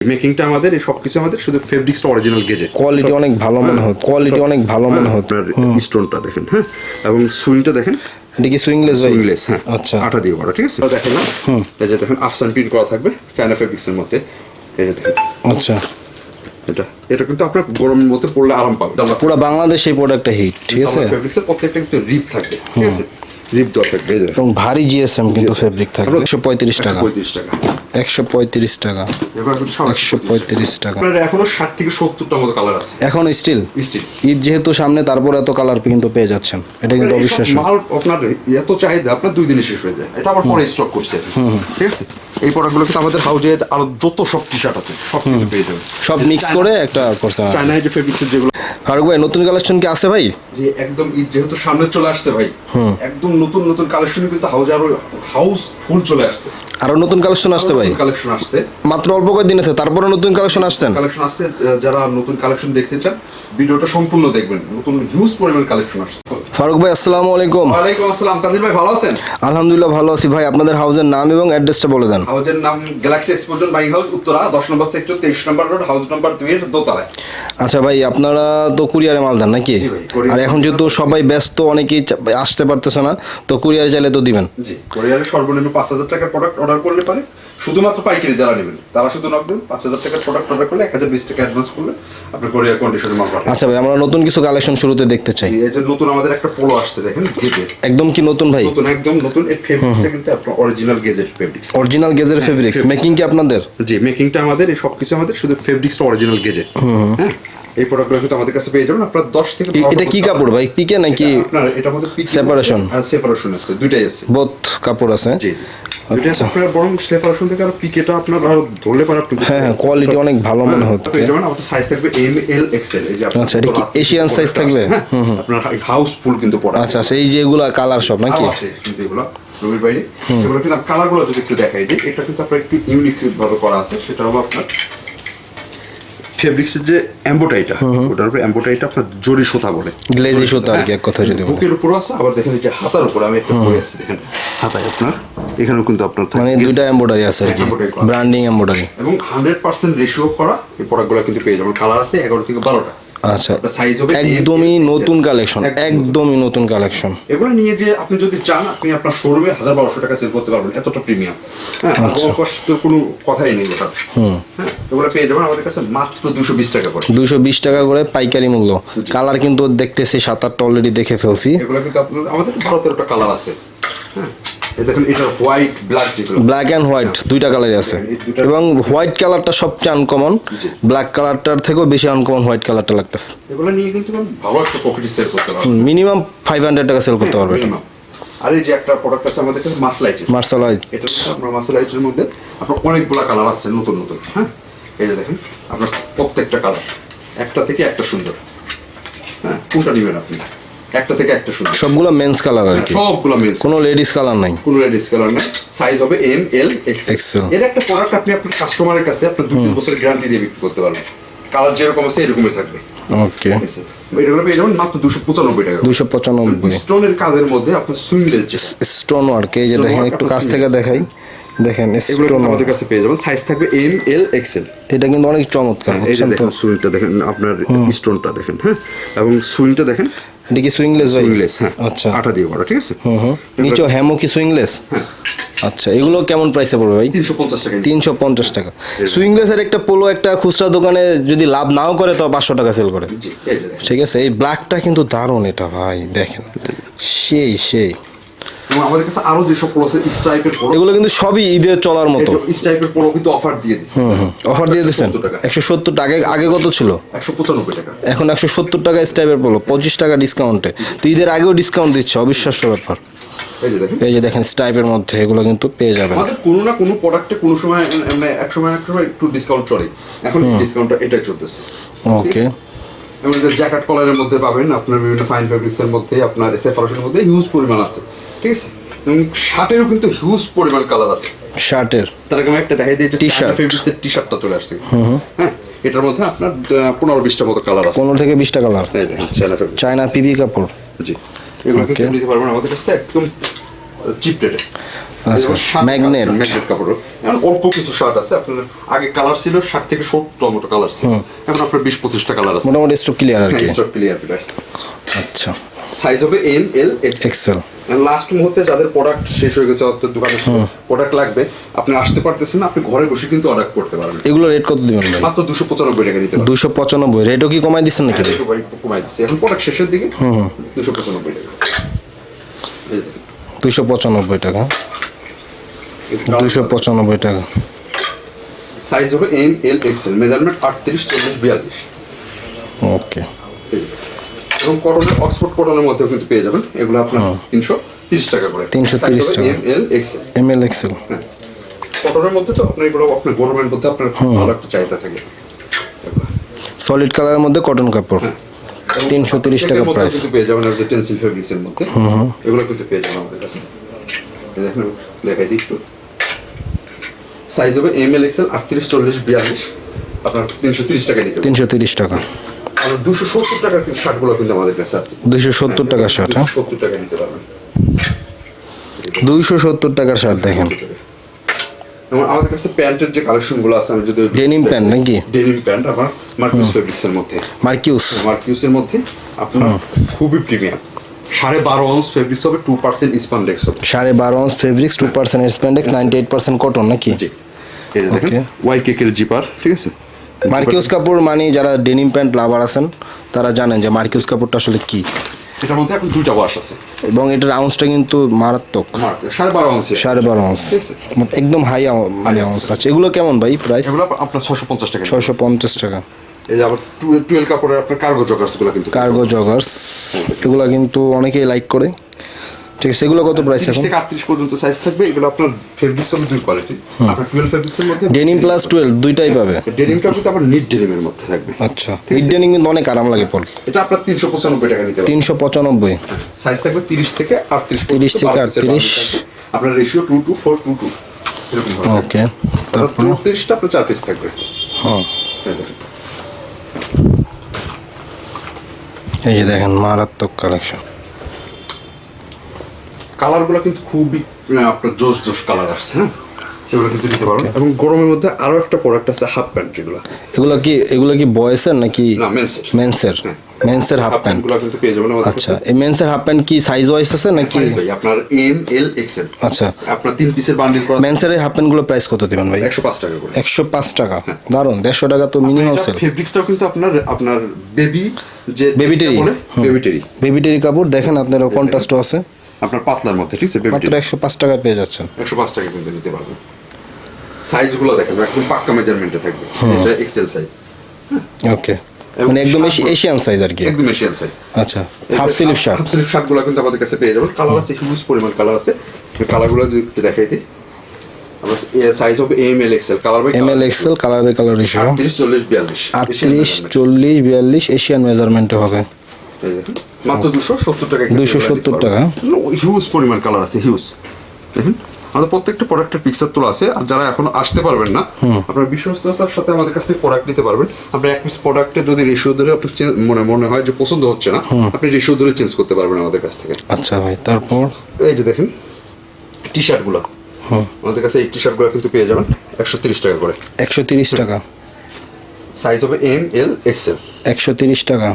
মেকিংটা আমাদের এই সবকিছু আমাদের শুধু ফেব্রিক্সটা অরিজিনাল গেজে কোয়ালিটি অনেক ভালো মনে হচ্ছে কোয়ালিটি অনেক ভালো মনে হচ্ছে আপনার স্টোনটা দেখেন হ্যাঁ এবং সুইংটা দেখেন। এটা কি সুইংলেস সুইংলেস হ্যাঁ আচ্ছা। আটা দিয়ে করা ঠিক আছে? দেখেন না? এই যে দেখেন আফসান প্রিন্ট করা থাকবে চায়না ফেব্রিক্সের মধ্যে। এই যে দেখেন। আচ্ছা। এটা এটা কিন্তু আপনার গরমের মধ্যে পড়লে আরাম পাবে পুরো বাংলাদেশ এই প্রোডাক্টটা হিট ঠিক আছে? ফেব্রিক্সের প্রত্যেকটা কিন্তু রিপ থাকবে ঠিক আছে? রিপ দেওয়া থাকবে এবং ভারী জিএসএম কিন্তু ফেব্রিক থাকবে। একশো পঁয়ত্রিশ টাকা পঁয়ত্রিশ টাকা। একশো পঁয়ত্রিশ টাকা। একশো পঁয়ত্রিশ টাকা। এখনও ষাট থেকে সত্তরটার মতো কালার আছে। এখন স্টিল ঈদ যেহেতু সামনে তারপর এত কালার কিন্তু পেয়ে যাচ্ছেন। এটা কিন্তু অবিশ্বাস্য। মাল আপনার এত চাহিদা আপনার দুই দিনে শেষ হয়ে যায়। এটা আবার পরে স্টক করছে। ঠিক আছে? এই প্রোডাক্টগুলো কিন্তু আমাদের হাউজে আরও যত সব টি শার্ট আছে সব কিছু পেয়ে যাবে সব মিক্স করে একটা করছে। চায়নায় যে ফেব্রিক্সের যেগুলো ফারুক ভাই নতুন কালেকশন কি আছে ভাই? যে একদম ঈদ যেহেতু সামনে চলে আসছে ভাই। একদম নতুন নতুন কালেকশন কিন্তু হাউজে আরও হাউস ফুল চলে আসছে। আরও নতুন কালেকশন আসছে ভাই। কালেকশন আসছে। মাত্র অল্প কয়েকদিন আছে তারপরে নতুন কালেকশন আসছেন কালেকশন আসছে যারা নতুন কালেকশন দেখতে চান ভিডিওটা সম্পূর্ণ দেখবেন। নতুন হিউজ পরিমাণ কালেকশন আসছে। ফারুক ভাই আসসালামু আলাইকুম। ওয়ালাইকুম আসসালাম। ভাই ভালো আছেন? আলহামদুলিল্লাহ ভালো আছি ভাই। আপনাদের হাউসের নাম এবং অ্যাড্রেসটা বলে দেন। হাউজের নাম galaxy exposition buying house Uttara দশ নম্বর সেক্টর তেইশ নম্বর রোড হাউস নাম্বার দুই এর দোতলায়। আচ্ছা ভাই আপনারা তো কুরিয়ারে মাল দেন নাকি? আর এখন যেহেতু সবাই ব্যস্ত অনেকেই আসতে পারতেছে না তো কুরিয়ারে চাইলে তো দিবেন। জি কোরিয়ারে সর্বনিম্ন পাঁচ হাজার টাকার প্রোডাক্ট অর্ডার করলে পারে। শুধুমাত্র পাইকারি যারা নেবেন তারা শুধু নক দেন। পাঁচ হাজার টাকার প্রোডাক্ট অর্ডার করলে এক হাজার বিশ টাকা অ্যাডভান্স করলে আপনি কোরিয়ার কন্ডিশনে মাল পাঠান আচ্ছা ভাই আমরা নতুন কিছু কালেকশন শুরুতে দেখতে চাই। এটা নতুন আমাদের একটা পোলো আসছে দেখেন গেজের একদম কি নতুন ভাই? নতুন একদম নতুন। এই ফেব্রিক্সটা কিন্তু আপনার অরিজিনাল গেজের ফেব্রিক্স অরিজিনাল গেজের ফেব্রিক্স মেকিং কি আপনাদের? জি মেকিংটা আমাদের এই সবকিছু আমাদের শুধু ফেব্রিক্সটা অরিজিনাল গেজের হ্যাঁ? এই প্রোডাক্টগুলো কিন্তু আমাদের কাছে পেয়ে যাবেন। আপনার দশ থেকে এটা কি কাপড় ভাই? পিকে নাকি আপনার এটার মধ্যে Separation? সেপারেশন আছে। দুইটাই আছে। বোথ কাপড় আছে? জি আছে। আপনার বরং সেপারেশন থেকে আর পিকেটা আপনার আরও ধরলে পারে আপনি। হ্যাঁ হ্যাঁ কোয়ালিটি অনেক ভালো মনে হচ্ছে। যেমন আমাদের সাইজ থাকবে এম এল এক্সেল এই যে আচ্ছা, এটা কি রাত্রি Asian পরে size একটা থাকবে? আছে, হ্যাঁ, আপনার হাউসফুল কিন্তু পড়া আচ্ছা আচ্ছা এই যে এগুলা কালার সব নাকি? আছে কিন্তু এগুলো রবির বাইরে। এগুলো কিন্তু কালারগুলো যদি একটু দেখাই দিই এটা কিন্তু আপনার একটু ইউনিক ভাবে করা আছে। সেটা হলো আপনার ফেব্রিক্সের যে এম্বোটাইটা ওটার উপরে এম্বোটাইটা আপনার জরি সুতা বলে। গ্লেজি সুতা আর কি, এক কথায় যদি বুকের উপর আছে আবার দেখেন যে হাতার উপরে আমি একটা বই আছে দেখেন। হাতায় আপনার এখানেও কিন্তু আপনার মানে দুইটা এমব্রয়ডারি আছে আর কি। ব্র্যান্ডিং এম্বোটারি এবং হান্ড্রেড পার্সেন্ট রেশিও করা এই প্রোডাক্টগুলো কিন্তু পেয়ে যাবেন। কালার আছে এগারো থেকে বারোটা। আচ্ছা একদমই নতুন কালেকশন একদমই নতুন কালেকশন এগুলো নিয়ে যে আপনি যদি চান আপনি আপনার শোরুমে হাজার বারোশো টাকা সেল করতে পারবেন এতটা প্রিমিয়াম হ্যাঁ আচ্ছা। কোনো কথাই নেই ওটা হ্যাঁ এগুলো পেয়ে যাবেন আমাদের কাছে মাত্র দুশো বিশ টাকা করে। দুইশো বিশ টাকা করে পাইকারি মূল্য। কালার কিন্তু দেখতেছি সাত আটটা অলরেডি দেখে ফেলছি। এগুলো কিন্তু আমাদের বারো তেরোটা কালার আছে। হ্যাঁ দেখেন এটা হোয়াইট ব্ল্যাক যেগুলো ব্ল্যাক অ্যান্ড হোয়াইট দুইটা কালারই আছে। এবং হোয়াইট কালারটা সবচেয়ে আনকমন ব্ল্যাক কালারটার থেকেও বেশি আনকমন হোয়াইট কালারটা লাগতেছে। এগুলো নিয়ে কিন্তু ভালো একটা পকেটে সেল করতে পারবেন মিনিমাম ফাইভ হান্ড্রেড টাকা সেল করতে পারবে আর এই যে একটা প্রোডাক্ট আছে আমাদের কাছে এটা আপনার মাসলাইটের মধ্যে আপনার অনেকগুলো কালার আছে নতুন নতুন হ্যাঁ? এই যে দেখেন আপনার প্রত্যেকটা কালার একটা থেকে একটা সুন্দর। হ্যাঁ কোনটা নেবেন আপনি? একটা থেকে একটা সুন্দর সবগুলো মেন্স কালার আর কি। সবগুলো মেন্স কোনো লেডিস কালার নাই। কোনো লেডিস কালার না সাইজ হবে এম এল এক্সেল এর একটা প্রোডাক্ট আপনি আপনার কাস্টমারের কাছে আপনার দু তিন বছরের গ্যারান্টি দিয়ে বিক্রি করতে পারবেন। কালার যেরকম আছে এরকমই থাকবে। ওকে এগুলো পেয়ে যাবেন মাত্র দুশো পঁচানব্বই টাকা। দুশো পঁচানব্বই। স্টোনের কাজের মধ্যে আপনার সুইংলেস স্টোন ওয়ার্ক এই যে দেখেন একটু আপনার কাছ থেকে দেখাই। দেখেন স্টোন আমাদের কাছে পেয়ে যাবেন। সাইজ থাকবে এম এল এক্সেল এটা কিন্তু অনেক চমৎকার এই যে দেখেন সুইংটা দেখেন আপনার স্টোনটা দেখেন হ্যাঁ? এবং সুইংটা দেখেন এটা কি সুইংলেস সুইংলেস হ্যাঁ। আচ্ছা। আটা দিয়ে করা ঠিক আছে? হুম হুম। নিচেও হ্যামো কি সুইংলেস হ্যাঁ। আচ্ছা এগুলো কেমন প্রাইসে পড়বে ভাই? তিনশো পঞ্চাশ টাকা। সুইংলেসের একটা পোলো একটা খুচরা দোকানে যদি লাভ নাও করে তো পাঁচশো টাকা সেল করে। ঠিক আছে এই ব্ল্যাকটা কিন্তু দারুণ এটা ভাই দেখেন। সেই সেই। এবং আমাদের কাছে আরও যেসব আছে স্ট্রাইপের পোলো এগুলো কিন্তু সবই ঈদের চলার মতো। স্ট্রাইপের পোলো কিন্তু অফার দিয়ে দিচ্ছে অফার দিয়ে দিচ্ছেন একশো সত্তর টাকা আগে কত ছিল? একশো পঁচানব্বই টাকা। এখন একশো সত্তর টাকা স্টাইপের পড়ল পঁচিশ টাকা ডিসকাউন্টে তো ঈদের আগেও ডিসকাউন্ট দিচ্ছে অবিশ্বাস্য ব্যাপার। এই যে দেখেন। স্টাইপের মধ্যে এগুলো কিন্তু পেয়ে যাবেন। আমাদের কোনো না কোনো প্রোডাক্টে কোনো সময় মানে এক সময় এক সময় একটু ডিসকাউন্ট চলে। এখন ডিসকাউন্টটা এটাই চলতেছে। ওকে এবং যে জ্যাকেট কলারের মধ্যে পাবেন আপনার বিভিন্ন ফাইন ফেব্রিক্সের মধ্যে আপনার সেফারেশনের মধ্যে হিউজ পরিমাণ আছে। ঠিক আছে? এবং শার্টেরও কিন্তু হিউজ পরিমাণ কালার আছে। শার্টের। তার আগে একটা দেখাই দিই T-shirt. টি-শার্ট ফেব্রিক্সের টি শার্টটা চলে আসছে। হ্যাঁ এটার মধ্যে আপনার পনেরো বিশটা মতো কালার আছে। পনেরো থেকে বিশটা কালার চায়না চায়না পিবি কাপড় জি। এগুলো কিন্তু. নিতে পারবেন আমাদের কাছে একদম চিপ রেটে আচ্ছা। ম্যাগনেট কাপড় এখন অল্প কিছু শার্ট আছে আপনার আগে কালার ছিল ষাট থেকে সত্তর মতো কালার ছিল। এখন আপনার বিশ পঁচিশটা কালার আছে। মোটামুটি স্টক ক্লিয়ার আর কি। স্টক ক্লিয়ার আচ্ছা। সাইজ হবে M L X XL last মুহূর্তে যাদের প্রোডাক্ট শেষ হয়ে গেছে অর্থাৎ দোকানে প্রোডাক্ট লাগবে আপনি আসতে পারতেছেন না, আপনি ঘরে বসে কিন্তু অর্ডার করতে পারবেন। এগুলো রেট কত দিবেন ভাই? মাত্র দুশো পঁচানব্বই টাকা নিতে পারবেন। দুশো পঁচানব্বই। রেটও কি কমাই দিচ্ছেন নাকি? একটু ভাই কমাই দিচ্ছি। এখন প্রোডাক্ট শেষের দিকে দুশো পঁচানব্বই টাকা। এই দেখুন। দুশো পঁচানব্বই টাকা। দুশো পঁচানব্বই টাকা। সাইজ হবে এম এল এক্সেল মেজারমেন্ট আটত্রিশ চল্লিশ বিয়াল্লিশ। ওকে এবং কটনের অক্সফোর্ড কটনের মধ্যেও কিন্তু পেয়ে যাবেন। এগুলো আপনার তিনশো তিরিশ টাকা করে। 330 টাকা। M L XL M L XL কটনের মধ্যে তো আপনার এগুলো আপনার গরমের মধ্যে আপনার ভালো একটা চাহিদা থাকে। সলিড কালারের মধ্যে কটন কাপড়। হ্যাঁ। তিনশো তিরিশ টাকা প্রাইস কিন্তু পেয়ে যাবেন আপনি টেন্সিল ফেব্রিক্স এর মধ্যে এগুলো কিন্তু পেয়ে যাবেন আমাদের কাছে। দেখেন দেখাই দিই একটু। সাইজ হবে এম এল এক্সেল আটত্রিশ চল্লিশ বিয়াল্লিশ। আপনার তিনশো তিরিশ টাকা নিতে তিনশো তিরিশ টাকা। দুশো সত্তর টাকার শার্টগুলো কিন্তু আমাদের কাছে আছে। দুইশো সত্তর টাকার শার্ট হ্যাঁ? সত্তর টাকা নিতে পারবেন। দুইশো সত্তর টাকার শার্ট দেখেন। এবং আমাদের কাছে প্যান্টের যে কালেকশনগুলো আছে আমি যদি Denim pant নাকি? ডেনিম প্যান্ট আমার মার্কিউস ফেব্রিক্সের মধ্যে। মার্কিউস মার্কিউসের মধ্যে আপনার খুবই প্রিমিয়াম সাড়ে বারো ফেব্রিক্স হবে টু পার্সেন্ট স্পান্ডেক্স হবে। সাড়ে বারো fabrics two percent ninety eight percent cotton নাকি? জি। এই দেখেন ওয়াই কেকের জিপার ঠিক আছে? মার্কিউস কাপড় মানে যারা ডেনিম প্যান্ট লাভার আছেন তারা জানেন যে মার্কিউস কাপড়টা আসলে কি। এটার মধ্যে এখন দুইটা ওয়াশ আছে। এবং এটার আউন্সটা কিন্তু মারাত্মক। সাড়ে বারো আউন্স সাড়ে বারো আউন্স একদম হাই মানে আউন্স আছে। এগুলো কেমন ভাই প্রাইস এগুলো আপনার ছশো পঞ্চাশ টাকা। ছয়শো পঞ্চাশ টাকা। এই যে আবার টুয়েলভ কাপড়ের আপনার কার্গো জগার্সগুলো কিন্তু। কার্গো জগার্স এগুলো কিন্তু অনেকেই লাইক করে। ঠিক আছে এগুলো কত প্রাইস 30 এখন? থেকে আটত্রিশ পর্যন্ত সাইজ থাকবে এগুলো আপনার ফেব্রিক্স হবে দুই কোয়ালিটি আপনার টুয়েলভ ফেব্রিক্সের মধ্যে ডেনিম প্লাস টুয়েলভ দুইটাই পাবে। ডেনিমটা কিন্তু আপনার নিট ডেনিমের মধ্যে থাকবে। আচ্ছা মিড ডেনিম কিন্তু অনেক আরাম লাগে পল এটা আপনার তিনশো পঁচানব্বই টাকা নিতে পারবেন। তিনশো পঁচানব্বই। সাইজ থাকবে তিরিশ থেকে আটত্রিশ 30 থেকে 38 আপনার ratio two two four two two এরকম হবে। ওকে তারপরে চৌত্রিশটা আপনার চার পিস থাকবে। হ্যাঁ। এই এই যে দেখেন মারাত্মক কালেকশন কালারগুলো কিন্তু খুবই আহ, আপনার জোশ জোশ কালার আসছে হ্যাঁ? এগুলো কিন্তু নিতে পারবেন। এবং গরমের মধ্যে আরও একটা প্রোডাক্ট আছে হাফ প্যান্ট এগুলো। কি এগুলো কি বয়েসের নাকি মেন্সের মেন্সের হাফ প্যান্টগুলো কিন্তু পেয়ে যাবেন আচ্ছা এই মেন্সের হাফ প্যান্ট কি সাইজ ওয়াইজ আছে নাকি? সাইজ ভাই আপনার এম এল এক্সেল আচ্ছা। আপনার তিন পিসের বান্ডিল করা মেন্সের হাফ প্যান্টগুলো প্রাইস কত দিবেন ভাই? একশো পাঁচ টাকা করে। একশো পাঁচ টাকা। দারুণ দেড়শো টাকা তো মিনিমাম সেল ফেব্রিক্সটাও কিন্তু আপনার আপনার বেবি যে terry, বলে বেবিটেরি কাপড় দেখেন আপনার কন্ট্রাস্টও আছে। আপনার পাতলার মধ্যে ঠিক আছে? মাত্র একশো পাঁচ টাকায় পেয়ে যাচ্ছেন। একশো পাঁচ টাকা কিন্তু নিতে পারবেন। সাইজগুলো দেখেন একদম পাক্কা মেজারমেন্টে থাকবে। এটা এক্সেল সাইজ ওকে মানে একদম এশিয়ান সাইজ আর কি। একদম এশিয়ান সাইজ আচ্ছা। Half sleeve shirt half sleeve শার্টগুলো কিন্তু আমাদের কাছে পেয়ে যাবেন। কালার আছে হিউজ পরিমাণ কালার আছে। কালারগুলো যদি একটু দেখাই দিই। আমরা সাইজ হবে M L XL colour by M L XL colour by colour ratio আটত্রিশ চল্লিশ বিয়াল্লিশ। আটত্রিশ চল্লিশ বিয়াল্লিশ এশিয়ান মেজারমেন্টে হবে। মাত্র দুশো সত্তর টাকা 270 টাকা। হিউজ পরিমাণ কালার আছে হিউজ দেখুন আমাদের প্রত্যেকটা প্রোডাক্টের পিকচার তোলা আছে আর যারা এখন আসতে পারবেন না আপনার বিশ্বস্ততার সাথে আমাদের কাছ থেকে প্রোডাক্ট নিতে পারবেন। আপনার এক পিস প্রোডাক্টের যদি রেশিও ধরে আপনার মনে মনে হয় যে পছন্দ হচ্ছে না আপনি রেশিও ধরে চেঞ্জ করতে পারবেন আমাদের কাছ থেকে। আচ্ছা ভাই তারপর? এই যে দেখেন টি শার্টগুলো হুম। আমাদের কাছে এই টি শার্টগুলো কিন্তু পেয়ে যাবেন একশো তিরিশ টাকা করে। একশো তিরিশ টাকা। সাইজ হবে এম এল এক্সেল একশো তিরিশ টাকা।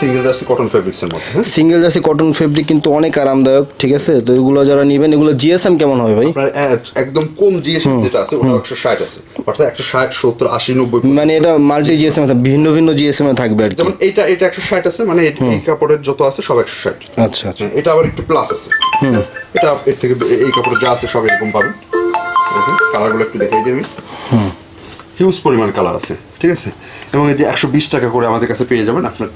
সিঙ্গেল জার্সি কটন ফেব্রিক্সের মধ্যে হ্যাঁ? সিঙ্গেল জার্সি কটন ফেব্রিক কিন্তু অনেক আরামদায়ক ঠিক আছে? তো এগুলো যারা নেবেন এগুলো জিএসএম কেমন হবে ভাই? এক- একদম কম জিএস যেটা আছে ওটা একশো ষাট আছে। অর্থাৎ একশো ষাট সত্তর আশি নব্বই মানে এটা মাল্টি জিএসএম ভিন্ন ভিন্ন জিএসএম এ থাকবে আর কি। যেমন এটা একশো ষাট আছে মানে এই- কাপড়ের যত আছে সব একশো ষাট। আচ্ছা আচ্ছা। এটা আবার একটু প্লাস আছে। এটা এর থেকে এই কাপড়ে যা আছে সব এরকম পাবেন। কালারগুলো একটু দেখাই দিই আমি। হিউজ পরিমাণ কালার আছে। ঠিক আছে? এবং এই যে একশো বিশ টাকা করে আমাদের কাছে পেয়ে যাবেন আপনার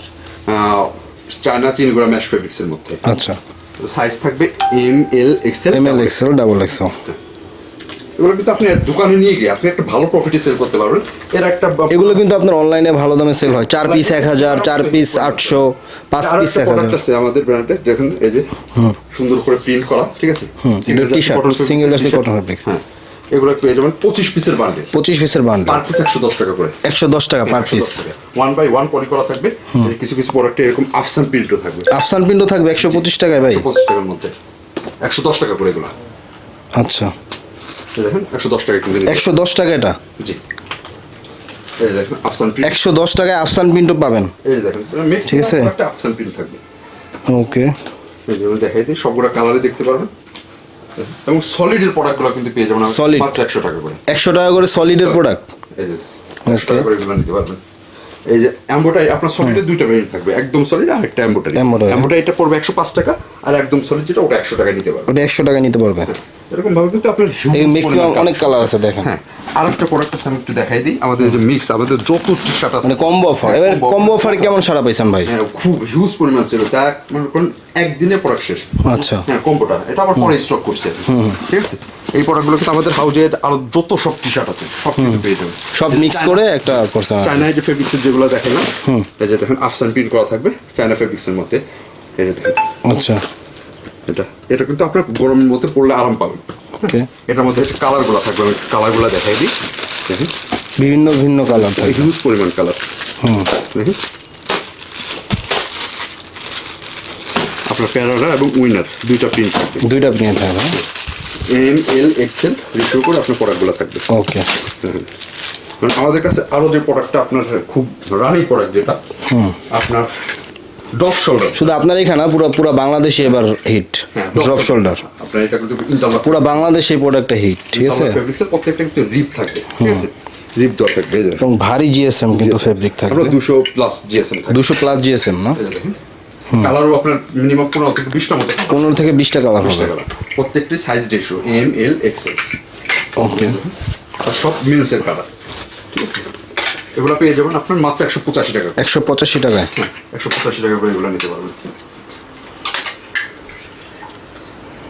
চায়না চিনগুড়া ম্যাশ ফেব্রিক্সের মধ্যে। আচ্ছা। সাইজ থাকবে M L XL M L XL double XL এগুলো কিন্তু আপনি দোকানে নিয়ে গিয়ে আপনি একটা ভালো প্রফিটে সেল করতে পারবেন। এর একটা এগুলো কিন্তু আপনার অনলাইনে ভালো দামে সেল হয়। চার পিস এক হাজার চার পিস আটশো পাঁচ পিস এক হাজার। আছে আমাদের ব্র্যান্ডে দেখুন এই যে সুন্দর করে প্রিন্ট করা ঠিক আছে? fabric, single jersey t-shirt। cotton fabrics। হ্যাঁ। এগুলো পেয়ে যাবেন পঁচিশ পিসের বান্ডেল পঁচিশ পিসের বান্ডেল পার পিস একশো দশ টাকা করে। একশো দশ টাকা per piece one by one poly করা থাকবে। কিছু কিছু প্রোডাক্টে এরকম আফসান প্রিন্টও থাকবে। আফসান প্রিন্টও থাকবে একশো পঁচিশ টাকায় ভাই। পঁচিশ টাকার মধ্যে। একশো দশ টাকা করে এগুলো। আচ্ছা। দেখেন একশো দশ টাকা কিন্তু একশো দশ টাকা এটা? জি। এই দেখেন আফসান একশো দশ টাকায় আফসান প্রিন্টও পাবেন। এই দেখেন ঠিক আছে। একটা আফসান প্রিন্ট থাকবে। ওকে। দেখাই দিই সবগুলো কালারে দেখতে পারবেন। এবং সলিডের প্রোডাক্টগুলো কিন্তু পেয়ে যাবেন সলিড। মাত্র একশো টাকা করে। একশো টাকা করে সলিডের প্রোডাক্ট এই যে একশো টাকা করে নিতে পারবেন। এই যে অ্যাম্বোটাই আপনার সলিডের দুইটা ভেরিয়েন্ট থাকবে একদম সলিড আর একটা অ্যাম্বোটারি। অ্যাম্বোটারি এটা পড়বে একশো পাঁচ টাকা আর একদম সলিড যেটা ওটা একশো টাকা নিতে পারবে ওটা একশো টাকা নিতে পারবে। এরকম ভাবে কিন্তু আপনার এই ম্যাক্সিমাম অনেক কালার আছে দেখেন। হ্যাঁ আরেকটা প্রোডাক্ট আছে আমি একটু দেখাই দিই। আমাদের যে মিক্স আমাদের যত টি শার্ট আছে। মানে কম্বো অফার এবার কম্বো। অফারে কেমন সারা পাইছেন ভাই? হ্যাঁ খুব হিউজ পরিমাণ ছিল। এক মনে করেন একদিনে প্রোডাক্ট শেষ। আচ্ছা। হ্যাঁ কম্বোটা এটা আবার পরে স্টক করছে ঠিক আছে? এই প্রোডাক্টগুলো কিন্তু আমাদের হাউজে আরও যত সব টি শার্ট আছে সব কিন্তু পেয়ে যাবেন। সব মিক্স করে একটা চায়নায় যে ফেব্রিক্সের যেগুলো দেখেন না এই যে দেখেন আফসান প্রিন্ট করা থাকবে চায়না ফেব্রিক্সের মধ্যে। এই যে দেখেন। আচ্ছা। এটা। এটা কিন্তু আপনার গরমের মধ্যে পড়লে আরাম পাবেন। এটার মধ্যে কালারগুলো থাকবে আমি কালারগুলো দেখাই দিই। দেখেন বিভিন্ন ভিন্ন কালার থাকে হিউজ পরিমাণ কালার হুম। দেখেন আপনার এবং উইনার দুইটা প্রিন্ট থাকবে। দুইটা প্রিন্ট থাকবে। এম এল এক্সেল রেশিও করে আপনার প্রোডাক্টগুলো থাকবে। ওকে। কারণ আমাদের কাছে আরও যে প্রোডাক্টটা আপনার খুব রানিং প্রোডাক্ট যেটা আপনার ডপ শোল্ডার শুধু আপনার এখানে পুরো পুরো বাংলাদেশে এবার হিট ড্রপ শোল্ডার আপনার এটা কিন্তু পুরো বাংলাদেশে এই প্রোডাক্টটা হিট ঠিক আছে? ফেব্রিক্সের প্রত্যেকটা কিন্তু রিপ থাকবে ঠিক আছে? রিপ দেওয়া থাকবে এবং ভারী জিএসএম কিন্তু ফেব্রিক থাকবে দুশো প্লাস জিএসএম থাকবে দুশো প্লাস জিএসএম না? কালারও আপনার মিনিমাম থেকে বিশটা মতো পনেরো থেকে কালার হবে। প্রত্যেকটি size ratio M L XL okay সব মিলসের কালার ঠিক আছে? এগুলো পেয়ে যাবেন আপনার মাত্র একশো পঁচাশি টাকা একশো পঁচাশি টাকায়? একশো পঁচাশি টাকা করে এগুলো নিতে পারবেন।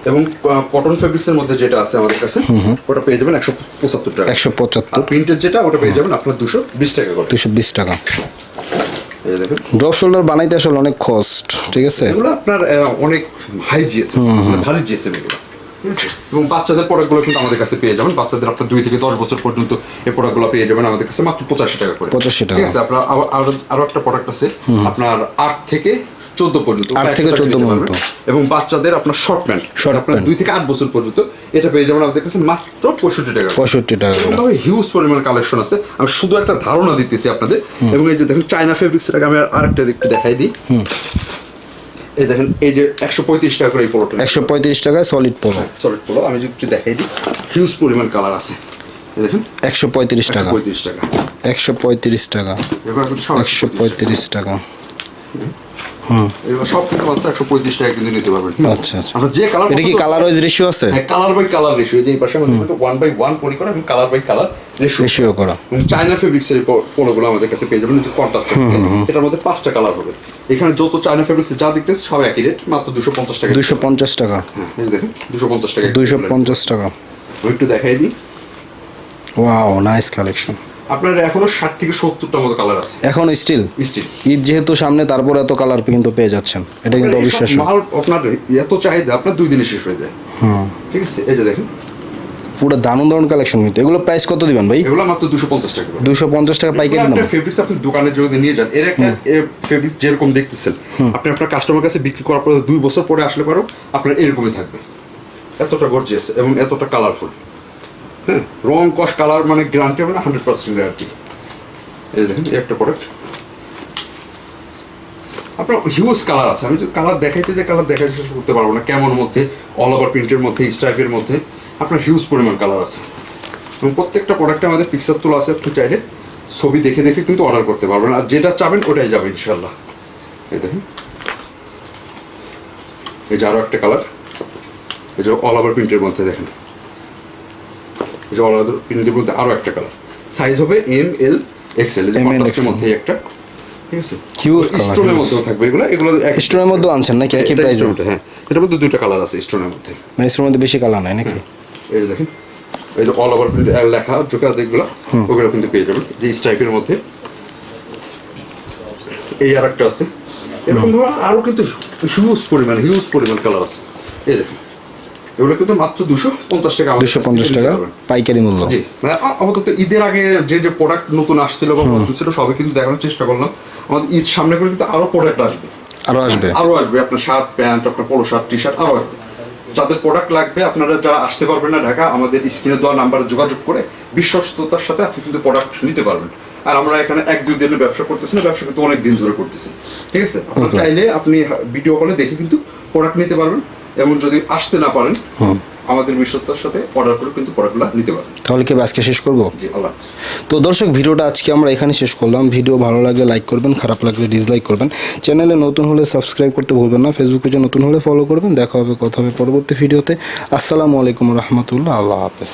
এবং কটন ফেব্রিক্সের মধ্যে যেটা আছে আমাদের কাছে ওটা পেয়ে যাবেন একশো পঁচাত্তর টাকা। একশো পঁচাত্তর। প্রিন্টের যেটা ওটা পেয়ে যাবেন আপনার দুশো বিশ টাকা করে। দুশো বিশ টাকা। ড্রপ শোল্ডার বানাইতে আসলে অনেক কস্ট ঠিক আছে? এগুলো আপনার অনেক হাই জিএসএম ভারী জিএসএম এগুলো। ঠিক আছে? এবং বাচ্চাদের প্রোডাক্টগুলো কিন্তু আমাদের কাছে পেয়ে যাবেন। বাচ্চাদের আপনার দুই থেকে দশ বছর পর্যন্ত এই প্রোডাক্টগুলো পেয়ে যাবেন আমাদের কাছে মাত্র পঁচাশি টাকা করে। 85 টাকা। ঠিক আছে? আপনার আরও আরও একটা প্রোডাক্ট আছে আপনার আট থেকে চোদ্দ পর্যন্ত। আট থেকে 100 টাকা 14 নিতে পারবেন। পর্যন্ত। এবং বাচ্চাদের আপনার শর্ট প্যান্ট Short আপনার দুই থেকে আট বছর পর্যন্ত এটা পেয়ে যাবেন আমাদের কাছে মাত্র পঁয়ষট্টি টাকা পঁয়ষট্টি টাকা হিউজ পরিমাণ কালেকশন আছে। আমি শুধু একটা ধারণা দিতেছি আপনাদের। এবং এই যে দেখেন চায়না ফেব্রিক্সের আগে আমি আর- আরেকটা একটু দেখাই দিই। এই দেখেন এই যে একশো পঁয়ত্রিশ টাকা করে এই পোলোটা একশো পঁয়ত্রিশ টাকায় সলিড পোলো সলিড পোলো আমি যদি একটু দেখাই দিই হিউজ পরিমাণ কালার আছে। দেখেন একশো পঁয়ত্রিশ টাকা। পঁয়ত্রিশ টাকা। একশো পঁয়ত্রিশ টাকা। একশো পঁয়ত্রিশ টাকা। সব কিন্তু মাত্র একশো পঁয়ত্রিশ টাকা কিন্তু নিতে পারবেন আচ্ছা আচ্ছা। আমরা যে কালার এটা কি কালার ওয়াইজ রেশিও আছে? হ্যাঁ কালার বাই কালার রেশিও যে এই পাশে আমাদের ওয়ান বাই ওয়ান পরি করা এবং কালার বাই কালার রেশিও করা। এবং চায়না ফেব্রিক্সের এই পো- পোলোগুলো আমাদের কাছে পেয়ে যাবেন যে কন্ট্রাস্ট এটার মধ্যে পাঁচটা কালার হবে। এখানে যত চায়না ফেব্রিক্স যা দেখতেছে সব একই রেট মাত্র দুশো পঞ্চাশ টাকা। দুশো পঞ্চাশ টাকা। হ্যাঁ, দেখেন দুশো পঞ্চাশ টাকা। দুইশো পঞ্চাশ টাকা। একটু দেখাই দিই। ওয়াও নাইস কালেকশন আপনার এখনও ষাট থেকে সত্তরটা মতো কালার আছে। এখন স্টিল স্টিল ঈদ যেহেতু সামনে তারপর এত কালার কিন্তু পেয়ে যাচ্ছেন। এটা কিন্তু অবিশ্বাস্য। মাল আপনার এত চাহিদা আপনার দুই দিনে শেষ হয়ে যায়। ঠিক আছে? এই যে দেখেন। পুরো দারুণ দারুণ কালেকশন কিন্তু। এগুলো প্রাইস কত দিবেন ভাই? এগুলো মাত্র দুশো পঞ্চাশ টাকা। দুশো পঞ্চাশ টাকা পাইকারি দাম। ফেব্রিক্স আপনি দোকানে যদি নিয়ে যান। এর একটা ফেব্রিক্স যেরকম দেখতেছেন আপনি আপনার কাস্টমার কাছে বিক্রি করার পরে দুই বছর পরে আসলে পরেও আপনার এরকমই থাকবে। এতটা গর্জিয়াস এবং এতটা কালারফুল হ্যাঁ রং কস কালার মানে গ্যারান্টি হবে না হান্ড্রেড পার্সেন্ট গ্যারান্টি এই দেখেন একটা প্রোডাক্ট আপনার হিউজ কালার আছে। আমি যদি কালার দেখাইতে যে কালার দেখাইতে শেষ করতে পারব না। কেমন মধ্যে? অল ওভার প্রিন্টের মধ্যে স্ট্রাইপের মধ্যে। আপনার হিউজ পরিমাণ কালার আছে। এবং প্রত্যেকটা প্রোডাক্টে আমাদের পিকচার তোলা আছে, একটু চাইলে ছবি দেখে দেখে কিন্তু অর্ডার করতে পারবেন। আর যেটা চাবেন, ওটাই যাবে ইনশাল্লাহ এই দেখেন। এই যে আরও একটা কালার এই যে অল ওভার প্রিন্টের মধ্যে দেখেন। এই প্রিন্টের মধ্যে আরও একটা কালার সাইজ হবে এম এল এক্সেল এই মধ্যে একটা। ঠিক আছে? Huge স্টোনের মধ্যেও থাকবে এগুলো এগুলো স্টোনের মধ্যেও আনছেন নাকি? একই প্রাইস হ্যাঁ। এটার মধ্যে দুইটা কালার আছে স্টোনের মধ্যে। বেশি কালার নাই নাকি? এই যে দেখেন এই যে অল ওভার লেখা জোকা যেগুলো ওগুলো কিন্তু পেয়ে যাবেন। যে স্টাইপের মধ্যে এই আর একটা আছে। এরকম ধরো আরও কিন্তু হিউজ পরিমাণ হিউজ পরিমাণ কালার আছে। এই দেখেন। এগুলো কিন্তু মাত্র দুশো পঞ্চাশ টাকা দুশো পঞ্চাশ টাকা পাইকারি মূল্য। জি মানে আপাতত ঈদের আগে যে যে প্রোডাক্ট নতুন আসছিল বা নতুন ছিল সবই কিন্তু দেখানোর চেষ্টা করলাম। আমাদের ঈদ সামনে করে কিন্তু আরও প্রোডাক্ট আসবে। আরও আসবে। আরও আসবে আপনার শার্ট প্যান্ট আপনার পোলো শার্ট টি শার্ট আরও আসবে। যাদের প্রোডাক্ট লাগবে আপনারা যারা আসতে পারবেন না ঢাকা আমাদের স্ক্রিনে দেওয়া নাম্বারে যোগাযোগ করে বিশ্বস্ততার সাথে আপনি কিন্তু প্রোডাক্ট নিতে পারবেন। আর আমরা এখানে এক দুই দিনের ব্যবসা করতেছি না ব্যবসা কিন্তু অনেক দিন ধরে করতেছি। ঠিক আছে? আপনার চাইলে আপনি ভিডিও কলে দেখে কিন্তু প্রোডাক্ট নিতে পারবেন। এবং যদি আসতে না পারেন আমাদের বিশ্বতার সাথে অর্ডার করে কিন্তু প্রোডাক্টগুলো নিতে পারেন। তাহলে কি আজকে শেষ করব? জি আল্লাহ তো দর্শক ভিডিওটা আজকে আমরা এখানে শেষ করলাম। ভিডিও ভালো লাগলে লাইক করবেন খারাপ লাগলে ডিসলাইক করবেন। চ্যানেলে নতুন হলে সাবস্ক্রাইব করতে ভুলবেন না। ফেসবুকে যে নতুন হলে ফলো করবেন। দেখা হবে কথা হবে পরবর্তী ভিডিওতে আসসালামু আলাইকুম রহমতুল্লাহ। আল্লাহ হাফেজ।